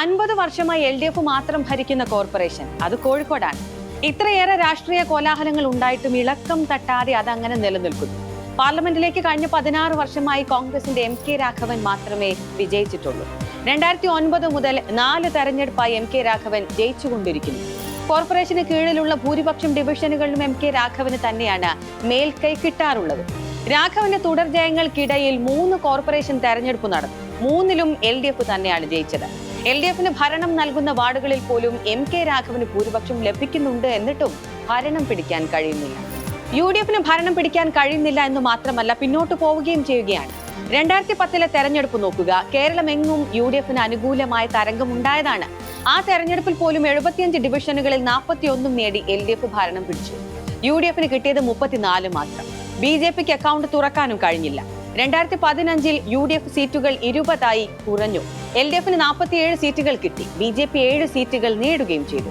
അൻപത് വർഷമായി L D F മാത്രം ഭരിക്കുന്ന കോർപ്പറേഷൻ അത് കോഴിക്കോടാണ്. ഇത്രയേറെ രാഷ്ട്രീയ കോലാഹലങ്ങൾ ഉണ്ടായിട്ടും ഇളക്കം തട്ടാതെ അതങ്ങനെ നിലനിൽക്കുന്നു. പാർലമെന്റിലേക്ക് കഴിഞ്ഞ പതിനാറ് വർഷമായി കോൺഗ്രസിന്റെ എം കെ രാഘവൻ മാത്രമേ വിജയിച്ചിട്ടുള്ളൂ. രണ്ടായിരത്തി ഒൻപത് മുതൽ നാല് തെരഞ്ഞെടുപ്പായി എം കെ രാഘവൻ ജയിച്ചുകൊണ്ടിരിക്കുന്നു. കോർപ്പറേഷന് കീഴിലുള്ള ഭൂരിപക്ഷം ഡിവിഷനുകളിലും എം കെ രാഘവന് തന്നെയാണ് മേൽക്കൈ കിട്ടാറുള്ളത്. രാഘവന്റെ തുടർ ജയങ്ങൾക്കിടയിൽ മൂന്ന് കോർപ്പറേഷൻ തെരഞ്ഞെടുപ്പ് നടന്നു. മൂന്നിലും എൽ തന്നെയാണ് ജയിച്ചത്. എൽ ഡി എഫിന് ഭരണം നൽകുന്ന വാർഡുകളിൽ പോലും എം കെ രാഘവന് ഭൂരിപക്ഷം ലഭിക്കുന്നുണ്ട് എന്നിട്ടും ഭരണം പിടിക്കാൻ കഴിയുന്നില്ല. യു ഡി എഫിന് ഭരണം പിടിക്കാൻ കഴിയുന്നില്ല എന്ന് മാത്രമല്ല പിന്നോട്ട് പോവുകയും ചെയ്യുകയാണ്. രണ്ടായിരത്തി പത്തിലെ തെരഞ്ഞെടുപ്പ് നോക്കുക. കേരളമെങ്ങും യു ഡി എഫിന് അനുകൂലമായ തരംഗമുണ്ടായതാണ്. ആ തെരഞ്ഞെടുപ്പിൽ പോലും എഴുപത്തിയഞ്ച് ഡിവിഷനുകളിൽ നാൽപ്പത്തിയൊന്നും നേടി എൽ ഡി എഫ് ഭരണം പിടിച്ചു. യു ഡി എഫിന് കിട്ടിയത് മുപ്പത്തിനാല് മാത്രം. ബി ജെ പിക്ക് അക്കൗണ്ട് തുറക്കാനും കഴിഞ്ഞില്ല. രണ്ടായിരത്തി പതിനഞ്ചിൽ യു ഡി എഫ് സീറ്റുകൾ ഇരുപതായി കുറഞ്ഞു. എൽ ഡി എഫിന് നാൽപ്പത്തിയേഴ് സീറ്റുകൾ കിട്ടി. ബി ജെ പി ഏഴ് സീറ്റുകൾ നേടുകയും ചെയ്തു.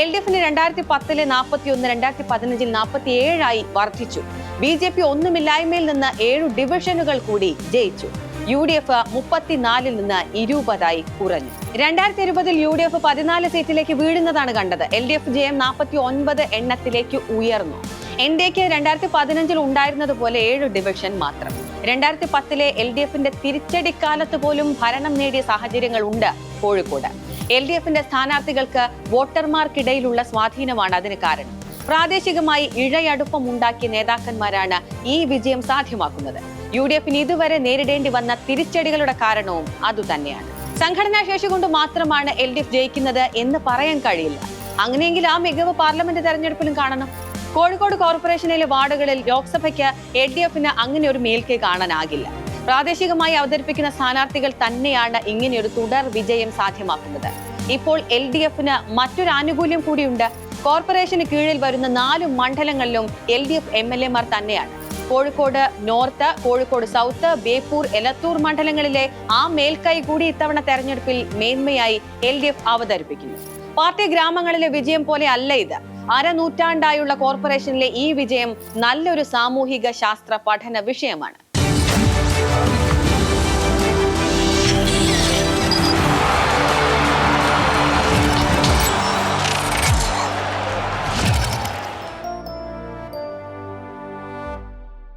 എൽ ഡി എഫിന് രണ്ടായിരത്തി പത്തിൽ നാൽപ്പത്തി ഒന്ന് രണ്ടായിരത്തി പതിനഞ്ചിൽ നാൽപ്പത്തി ഏഴായി വർദ്ധിച്ചു. ബി ജെ പി ഒന്നുമില്ലായ്മയിൽ നിന്ന് ഏഴു ഡിവിഷനുകൾ കൂടി ജയിച്ചു. യു ഡി എഫ് മുപ്പത്തിനാലിൽ നിന്ന് ഇരുപതായി കുറഞ്ഞു. രണ്ടായിരത്തി ഇരുപതിൽ യു ഡി എഫ് പതിനാല് സീറ്റിലേക്ക് വീഴുന്നതാണ് കണ്ടത്. എൽ ഡി എഫ് ജയം നാൽപ്പത്തി ഒൻപത് എണ്ണത്തിലേക്ക് ഉയർന്നു. എൻ ഡി എക്ക് രണ്ടായിരത്തി പതിനഞ്ചിൽ ഉണ്ടായിരുന്നത് പോലെ ഏഴ് ഡിവിഷൻ മാത്രം. രണ്ടായിരത്തി പത്തിലെ എൽ ഡി എഫിന്റെ തിരിച്ചടിക്കാലത്ത് പോലും ഭരണം നേടിയ സാഹചര്യങ്ങൾ ഉണ്ട് കോഴിക്കോട്. എൽ ഡി എഫിന്റെ സ്ഥാനാർത്ഥികൾക്ക് വോട്ടർമാർക്കിടയിലുള്ള സ്വാധീനമാണ് അതിന് കാരണം. പ്രാദേശികമായി ഇഴയടുപ്പം ഉണ്ടാക്കിയ നേതാക്കന്മാരാണ് ഈ വിജയം സാധ്യമാക്കുന്നത്. യു ഡി എഫിന് ഇതുവരെ നേരിടേണ്ടി വന്ന തിരിച്ചടികളുടെ കാരണവും അതുതന്നെയാണ്. സംഘടനാ ശേഷി കൊണ്ട് മാത്രമാണ് എൽ ഡി എഫ് ജയിക്കുന്നത് എന്ന് പറയാൻ കഴിയില്ല. അങ്ങനെയെങ്കിൽ ആ മികവ് പാർലമെന്റ് തെരഞ്ഞെടുപ്പിലും കാണണം. കോഴിക്കോട് കോർപ്പറേഷനിലെ വാർഡുകളിൽ ലോക്സഭയ്ക്ക് എൽ ഡി എഫിന് അങ്ങനെ ഒരു മേൽക്കൈ കാണാനാകില്ല. പ്രാദേശികമായി അവതരിപ്പിക്കുന്ന സ്ഥാനാർത്ഥികൾ തന്നെയാണ് ഇങ്ങനെയൊരു തുടർ വിജയം സാധ്യമാക്കുന്നത്. ഇപ്പോൾ എൽ ഡി എഫിന് മറ്റൊരു ആനുകൂല്യം കൂടിയുണ്ട്. കോർപ്പറേഷന് കീഴിൽ വരുന്ന നാല് മണ്ഡലങ്ങളിലും L D F M L എമാർ തന്നെയാണ്. കോഴിക്കോട് നോർത്ത് കോഴിക്കോട് സൗത്ത് ബേപ്പൂർ എലത്തൂർ മണ്ഡലങ്ങളിലെ ആ മേൽക്കൈ കൂടി ഇത്തവണ തെരഞ്ഞെടുപ്പിൽ മേന്മയായി എൽ ഡി എഫ് അവതരിപ്പിക്കുന്നു. പാർട്ടി ഗ്രാമങ്ങളിലെ വിജയം പോലെ അല്ല ഇത്. അരനൂറ്റാണ്ടായുള്ള കോർപ്പറേഷനിലെ ഈ വിജയം നല്ലൊരു സാമൂഹിക ശാസ്ത്ര പഠന വിഷയമാണ്.